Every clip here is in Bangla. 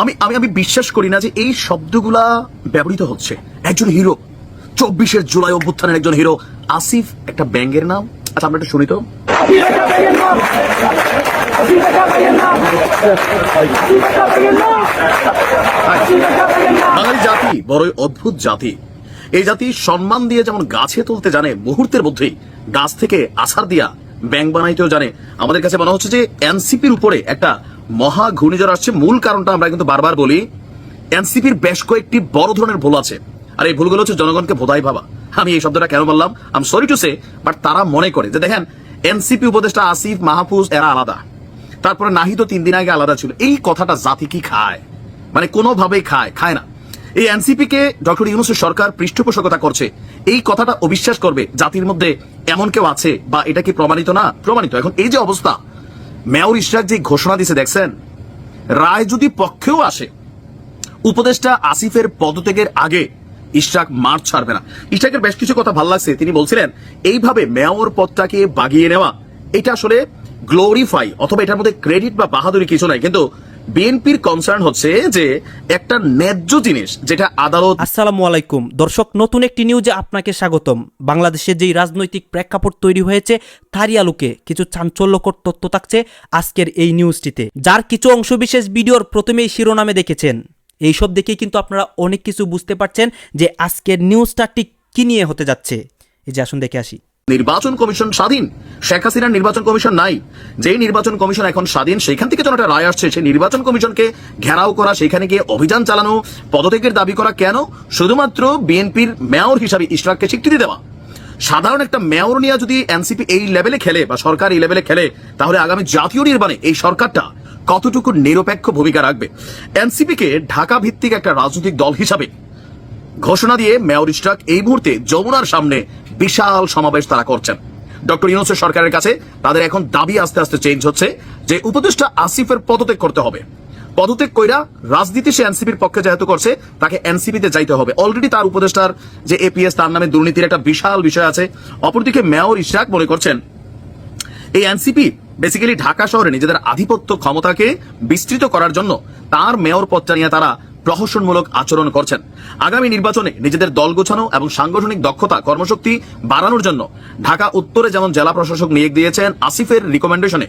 আমি আমি আমি বিশ্বাস করি না যে এই শব্দগুলা ব্যবহৃত হচ্ছে। একজন হিরো চব্বিশের জুলাই অভ্যুত্থানের একজন হিরো আসিফ একটা ব্যাঙ্গের নাম। আচ্ছা আমরা একটু শুনি তো। বাঙালি জাতি বড়ই অদ্ভুত জাতি। এই জাতি সম্মান দিয়ে যেমন গাছে তুলতে জানে মুহূর্তের মধ্যেই, গাছ থেকে আছাড় দিয়া ব্যাং বানাইতেও জানে। আমাদের কাছে মনে হচ্ছে যে এনসিপির উপরে একটা মহা ঘূর্ণিঝড় আসছে। মূল কারণটা আমরা কিন্তু বারবার বলি, এনসিপির বেশ কয়েকটি বড় ধরনের ভুল আছে। আর এই ভুলগুলো হচ্ছে জনগণকে বোধাই ভাবা। আমি এই শব্দটা কেন বললাম? I'm sorry to say but তারা মনে করে যে দেখেন, এনসিপি উপদেষ্টা আসিফ মাহফুজ, এরা আলাদা। তারপরে নাহিদ তিন দিন আগে আলাদা ছিল। এই কথাটা জাতি কি খায়? মানে কোনোভাবেই খায় খায় না। এই এনসিপি কে ডক্টর ইউনুসের সরকার পৃষ্ঠপোষকতা করছে। এই কথাটা অবিশ্বাস করবে জাতির মধ্যে এমন কেউ আছে বা এটা কি প্রমাণিত না? প্রমাণিত। এখন এই যে অবস্থা মেয়র ইশরাক যে ঘোষণা দিছে, দেখছেন? রায় যদি পক্ষেও আসে, উপদেষ্টা আসিফের পদত্যাগের আগে ইশরাক মার ছাড়বে না। ইশরাকের বেশ কিছু কথা ভালো লাগছে। তিনি বলছিলেন, এইভাবে মেয়র পদটাকে বাগিয়ে নেওয়া, এটা আসলে গ্লোরিফাই অথবা এটার মধ্যে ক্রেডিট বা বাহাদুরি কিছু নাই। কিন্তু বিএনপির কনসার্ন হচ্ছে যে একটা ন্যায্য জিনিস, যেটা আদালত আসসালামু আলাইকুম। দর্শক, নতুন একটি নিউজে আপনাকে স্বাগতম। বাংলাদেশে যেই রাজনৈতিক প্রেক্ষাপট তৈরি হয়েছে, তারই আলোকে কিছু চাঞ্চল্যকর তথ্য থাকছে আজকের এই নিউজটিতে যার কিছু অংশবিশেষ ভিডিওর প্রথমেই শিরোনামে দেখেছেন। এইসব দেখেই কিন্তু আপনারা অনেক কিছু বুঝতে পারছেন যে আজকের নিউজটা ঠিক কি নিয়ে হতে যাচ্ছে। এই যে আসুন দেখে আসি। নির্বাচন কমিশন স্বাধীন? শেখ হাসিনার নির্বাচন কমিশন নাই। যেই নির্বাচন কমিশন এখন স্বাধীন, সেখান থেকে যখন একটা রায় আসছে, সেই নির্বাচন কমিশনকে ঘেরাও করা, সেখানে গিয়ে অভিযান চালানো, পদত্যাগের দাবি করা কেন? শুধুমাত্র বিএনপির মেয়র হিসাবে ইশরাককে স্বীকৃতি দেওয়া। সাধারণ একটা মেয়র নিয়ে যদি এনসিপি এই লেভেলে খেলে বা সরকার এই লেভেলে খেলে, তাহলে আগামী জাতীয় নির্বাণে এই সরকারটা কতটুকু নিরপেক্ষ ভূমিকা রাখবে? এনসিপি কে ঢাকা ভিত্তিক একটা রাজনৈতিক দল হিসাবে ঘোষণা দিয়ে মেয়র ইশরাক এই মুহূর্তে যমুনার সামনে বিশাল সমাবেশ তারা করছেন। ডক্টর ইউনুসের সরকারের কাছে তাদের এখন দাবি আস্তে আস্তে চেঞ্জ হচ্ছে যে উপদেষ্টা আসিফের পদত্যাগ করতে হবে। পদত্যাগ কইরা রাজনীতি সে এনসিপির পক্ষে যেহেতু করছে, তাকে এনসিপিতে যাইতে হবে। অলরেডি তার উপদেষ্টার যে এপিএস তার নামে দুর্নীতির একটা বিশাল বিষয় আছে। অপরদিকে মেয়র ইশরাক মনে করছেন, এই এনসিপি বেসিক্যালি ঢাকা শহরে নিজেদের আধিপত্য ক্ষমতাকে বিস্তৃত করার জন্য তার মেয়র পদটা নিয়ে তারা প্রহসনমূলক আচরণ করছেন। আগামী নির্বাচনে নিজেদের দল গোছানো এবং সাংগঠনিক দক্ষতা, কর্মশক্তি বাড়ানোর জন্য ঢাকা উত্তরে যেমন জেলা প্রশাসক নিয়োগ দিয়েছেন আসিফের রিকমেন্ডেশনে।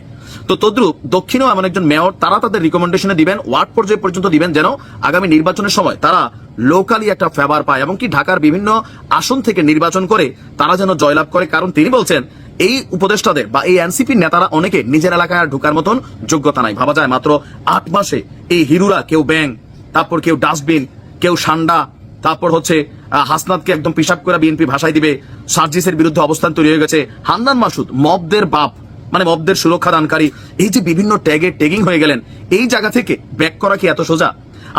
তো তদ্রুপ দক্ষিণেও এমন একজন মেয়র, তারা তাদের রিকমেন্ডেশনে দিবেন, ওয়ার্ড পর্যায়ে পর্যন্ত দিবেন যেন আগামী নির্বাচনের সময় তারা লোকালি একটা ফেভার পায় এমনকি ঢাকার বিভিন্ন আসন থেকে নির্বাচন করে তারা যেন জয়লাভ করে। কারণ তিনি বলছেন, এই উপদেষ্টাদের বা এই এনসিপি নেতারা অনেকে নিজের এলাকায় ঢোকার মতন যোগ্যতা নাই। ভাবা যায় মাত্র আট মাসে এই হিরুরা কেউ ব্যাং তারপর কেউ ডাস্টবিন কেউ সান্ডা তারপর হচ্ছে আহ, হাসনাতকে একদম পিসাব করে বিএনপি ভাষায় দিবে সার্জিসের বিরুদ্ধে অবস্থান তৈরি হয়ে গেছে। হান্নান মাসুদ মবদের বাপ মানে মবদের সুরক্ষা দানকারী এই যে বিভিন্ন ট্যাগে ট্যাগিং হয়ে গেলেন এই জায়গা থেকে ব্যাক করা কি এত সোজা?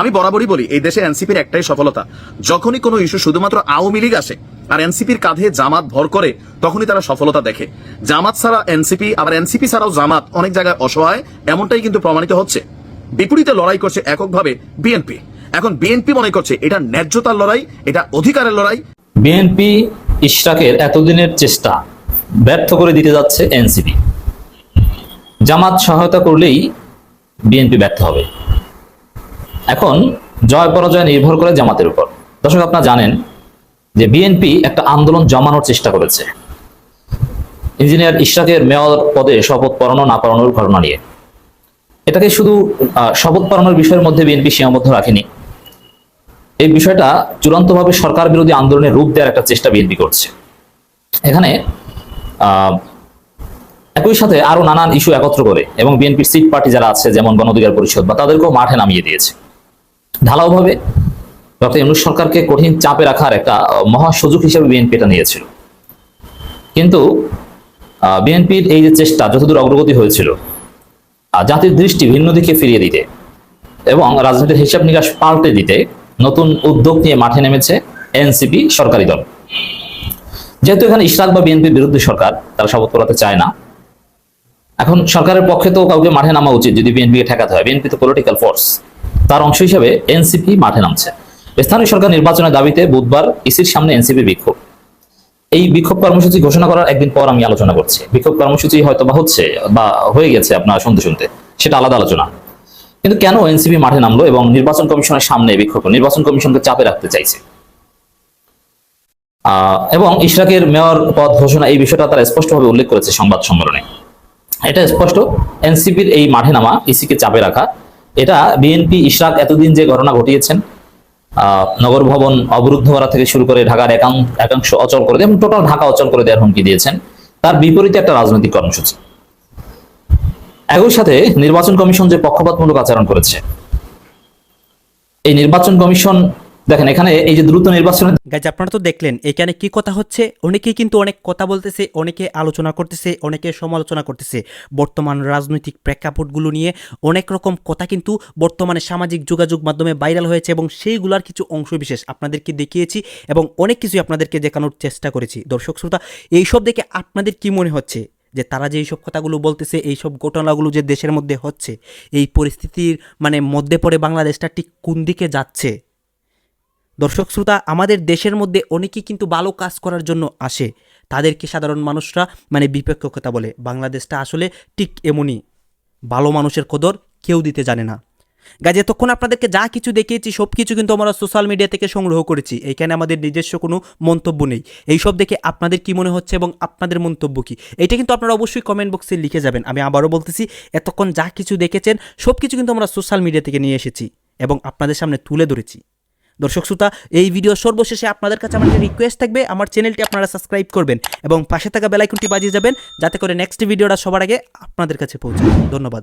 আমি বরাবরই বলি এই দেশে এনসিপির একটাই সফলতা যখনই কোনো ইস্যু শুধুমাত্র আওয়ামী লীগ আসে আর এনসিপির কাঁধে জামাত ভর করে তখনই তারা সফলতা দেখে। জামাত ছাড়া এনসিপি আবার এনসিপি ছাড়াও জামাত অনেক জায়গায় অসহায় এমনটাই কিন্তু প্রমাণিত হচ্ছে। বিপরীতে লড়াই করছে এককভাবে বিএনপি। এখন বিএনপি মনে করছে এটা ন্যায্যতার লড়াই, এটা অধিকারের লড়াই। বিএনপি ইশরাকের এতদিনের চেষ্টা ব্যর্থ করে দিতে যাচ্ছে এনসিপি। জামাত সহায়তা করলেই বিএনপি ব্যর্থ হবে। এখন জয় পরাজয় নির্ভর করে জামাতের উপর। দর্শক, আপনারা জানেন যে বিএনপি একটা আন্দোলন জমানোর চেষ্টা করেছে। ইঞ্জিনিয়ার ইশরাকের মেয়র পদে শপথ পড়ানো না পড়ানোর ঘটনা নিয়ে। এটাকে শুধু শপথ পড়ানোর বিষয়ের মধ্যে বিএনপি সীমাবদ্ধ রাখেনি। এই বিষয়টা চূড়ান্তভাবে সরকার বিরোধী আন্দোলনের রূপ দেওয়ার একটা চেষ্টা বিএনপি করছে। এখানে একই সাথে আরও নানান ইস্যু একত্র করে এবং বিএনপির সিট পার্টি যারা আছে, যেমন গণঅধিকার পরিষদ, বা তাদেরকেও মাঠে নামিয়ে দিয়েছে। ঢালাওভাবে ডক্টর ইউনুস সরকারকে কঠিন চাপে রাখার একটা মহা সুযোগ হিসেবে বিএনপি এটা নিয়েছিল। কিন্তু বিএনপির এই যে চেষ্টা যতদূর অগ্রগতি হয়েছিল জাতির দৃষ্টি ভিন্ন দিকে ফিরিয়ে দিতে এবং রাজনীতির হিসাব নিকাশ পাল্টে দিতে নতুন উদ্যোগ নিয়ে মাঠে নেমেছে এনসিপি সরকারি দল। যেহেতু এখানে ইশরাক বা বিএনপির বিরুদ্ধে সরকার, তারা শপথ করাতে চায় না। এখন সরকারের পক্ষে তো কাউকে মাঠে নামা উচিত যদি বিএনপিকে ঠেকাতে হয়। বিএনপি তো পলিটিক্যাল ফোর্স তার অংশ হিসেবে এনসিপি মাঠে নামছে। স্থানীয় সরকার নির্বাচনের দাবিতে বুধবার ইসির সামনে এনসিপি বিক্ষোভ। এই বিক্ষোভ কর্মসূচি ঘোষণা করার একদিন পর আমি আলোচনা করছি। বিক্ষোভ কর্মসূচি হয়তো বা হচ্ছে বা হয়ে গেছে আপনারা শুনতে শুনতে। সেটা আলাদা আলোচনা। কিন্তু কেন এনসিপি মাঠে নামলো এবং নির্বাচন কমিশনের সামনে বিক্ষোভ? নির্বাচন কমিশনকে চাপে রাখতে চাইছে। এবং ইশরাকের মেয়র পদ ঘোষণা এই বিষয়টা তারা স্পষ্টভাবে উল্লেখ করেছে সংবাদ সম্মেলনে। এটা স্পষ্ট, এনসিপির এই মাঠে নামা, ইসিকে চাপে রাখা, এটা বিএনপি, ইশরাক এতদিন যে ঘটনা ঘটিয়েছেন নগর ভবন অবরুদ্ধ করা থেকে শুরু করে ঢাকার একাং- একাংশ অচল করে দেয় টোটাল ঢাকা অচল করে দেওয়ার হুমকি দিয়েছেন। তার বিপরীতে একটা রাজনৈতিক কর্মসূচি। একই সাথে নির্বাচন কমিশন যে পক্ষপাতমূলক আচরণ করেছে, এই নির্বাচন কমিশন দেখেন, এখানে এই যে দ্রুত নির্বাচনের গাইজ আপনারা তো দেখলেন, এখানে কি কথা হচ্ছে? অনেকেই কিন্তু অনেক কথা বলতেছে, অনেকে আলোচনা করতেছে, অনেকে সমালোচনা করতেছে। বর্তমান রাজনৈতিক প্রেক্ষাপটগুলো নিয়ে অনেক রকম কথা কিন্তু বর্তমানে সামাজিক যোগাযোগ মাধ্যমে ভাইরাল হয়েছে এবং সেইগুলোর কিছু অংশ বিশেষ আপনাদেরকে দেখিয়েছি এবং অনেক কিছুই আপনাদেরকে দেখানোর চেষ্টা করেছি। দর্শক, শ্রোতা, এইসব দেখে আপনাদের কি মনে হচ্ছে? যে তারা যে এইসব কথাগুলো বলতেছে, এইসব ঘটনাগুলো যে দেশের মধ্যে হচ্ছে, এই পরিস্থিতির মানে মধ্যে পড়ে বাংলাদেশটা ঠিক কোন দিকে যাচ্ছে? দর্শক শ্রোতা, আমাদের দেশের মধ্যে অনেকেই কিন্তু ভালো কাজ করার জন্য আসে। তাদেরকে সাধারণ মানুষরা মানে বিপক্ষ কথা বলে। বাংলাদেশটা আসলে ঠিক এমনই। ভালো মানুষের কদর কেউ দিতে জানে না। গাছ এতক্ষণ আপনাদেরকে যা কিছু দেখিয়েছি, সব কিছু কিন্তু আমরা সোশ্যাল মিডিয়া থেকে সংগ্রহ করেছি। এইখানে আমাদের নিজস্ব কোনো মন্তব্য নেই। এইসব দেখে আপনাদের কি মনে হচ্ছে এবং আপনাদের মন্তব্য কি? এটা কিন্তু আপনারা অবশ্যই কমেন্ট বক্সে লিখে যাবেন। আমি আবারও বলতেছি, এতক্ষণ যা কিছু দেখেছেন, সব কিছু কিন্তু আমরা সোশ্যাল মিডিয়া থেকে নিয়ে এসেছি এবং আপনাদের সামনে তুলে ধরেছি। দর্শক শ্রোতা, এই ভিডিও সর্বশেষে আপনাদের কাছে আমার রিকোয়েস্ট থাকবে। আমার চ্যানেলটি আপনারা সাবস্ক্রাইব করবেন এবং পাশে থাকা বেলাইকনটি বাজিয়ে যাবেন, যাতে করে নেক্সট ভিডিওটা সবার আগে আপনাদের কাছে পৌঁছায় ধন্যবাদ।